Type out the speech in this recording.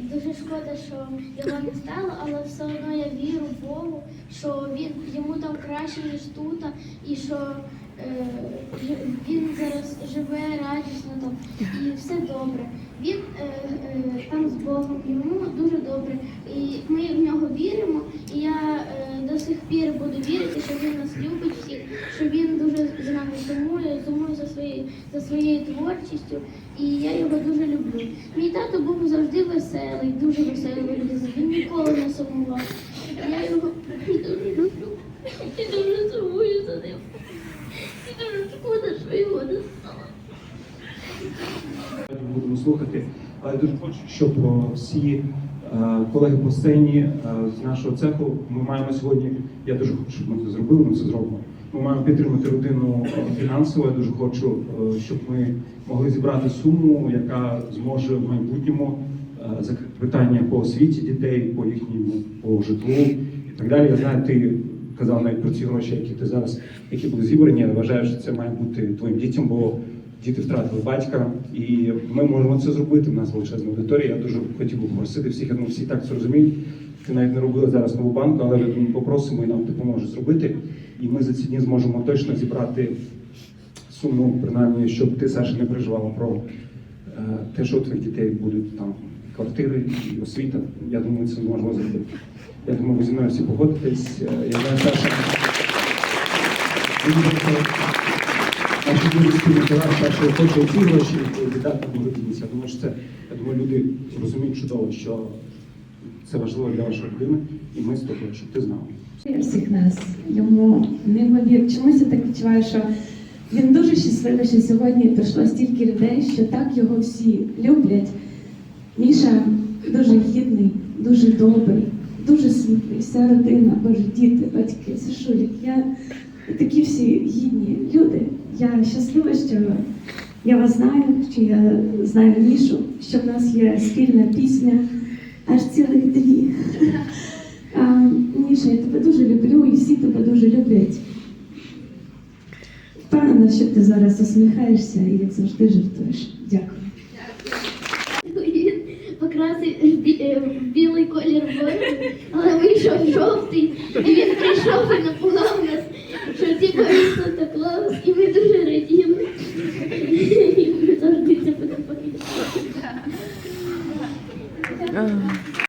дуже шкода, що його не стало, але все одно я вірю в Богу, що він йому там краще, ніж тут, і що е, він зараз живе радісно там, і все добре. Він е, е, там з Богом, йому дуже добре. І ми в нього віримо, і я е, до сих пір буду вірити, що він нас любить всіх, що він дуже за нами сумує, сумує за своєю творчістю, і я його дуже люблю. Мій тато був завжди веселий, дуже веселий. Він ніколи не сумував. Я його дуже люблю і дуже сумую за ним. І дуже шкода, що його не стало. будемо слухати. Але дуже хочу, щоб всі е, колеги по сцені е, з нашого цеху ми маємо сьогодні. Я дуже хочу, щоб ми це зробили. Ми це зробимо. Ми маємо підтримати родину фінансово. Я дуже хочу, е, щоб ми могли зібрати суму, яка зможе в майбутньому е, закрити питання по освіті дітей, по їхньому по житлу і так далі. Я знаю, ти казав навіть про ці гроші, які ти зараз, які були зібрані. Я вважаю, що це має бути твоїм дітям, бо діти втратили батька, і ми можемо це зробити. У нас величезна аудиторія. Я дуже хотів би попросити всіх, я думаю, всі так це розуміють. Ти навіть не робила зараз нову банку, але ми попросимо і нам допоможе зробити. І ми за ці дні зможемо точно зібрати суму, принаймні, щоб ти, Саша, не переживала про е, те, що у твоїх дітей будуть там квартири і освіта. Я думаю, це можна зробити. Я думаю, ви зі мною всі погодитесь. Е, Я знаю, Саша. Саша хоче ці гроші віддати благодійність. Я думаю, що це я думаю, люди розуміють чудово, що це важливо для вашої людини, і ми з тобою, щоб ти знав. всіх нас. Йому неймовірно. Чомусь я так відчуваю, що він дуже щасливий, що сьогодні прийшло стільки людей, що так його всі люблять. Міша дуже гідний, дуже добрий, дуже світлий, вся родина, боже, діти, батьки, Сашулік. Я такі всі гідні люди. Я щаслива, що я вас знаю, що я знаю Мішу, що в нас є спільна пісня, цілих дві. Міша, я тебя тоже люблю и всі тебе дуже люблять. Впевнена, що ты зараз усміхаєшся и как завжди жартуєш. Дякую. Покрасив білий э, колір вороги, але вийшов жовтий, і а він прийшов і напугав нас, що типу він Санта Клаус, і ми дуже радіємо. І ми завжди це будемо пам'ятати.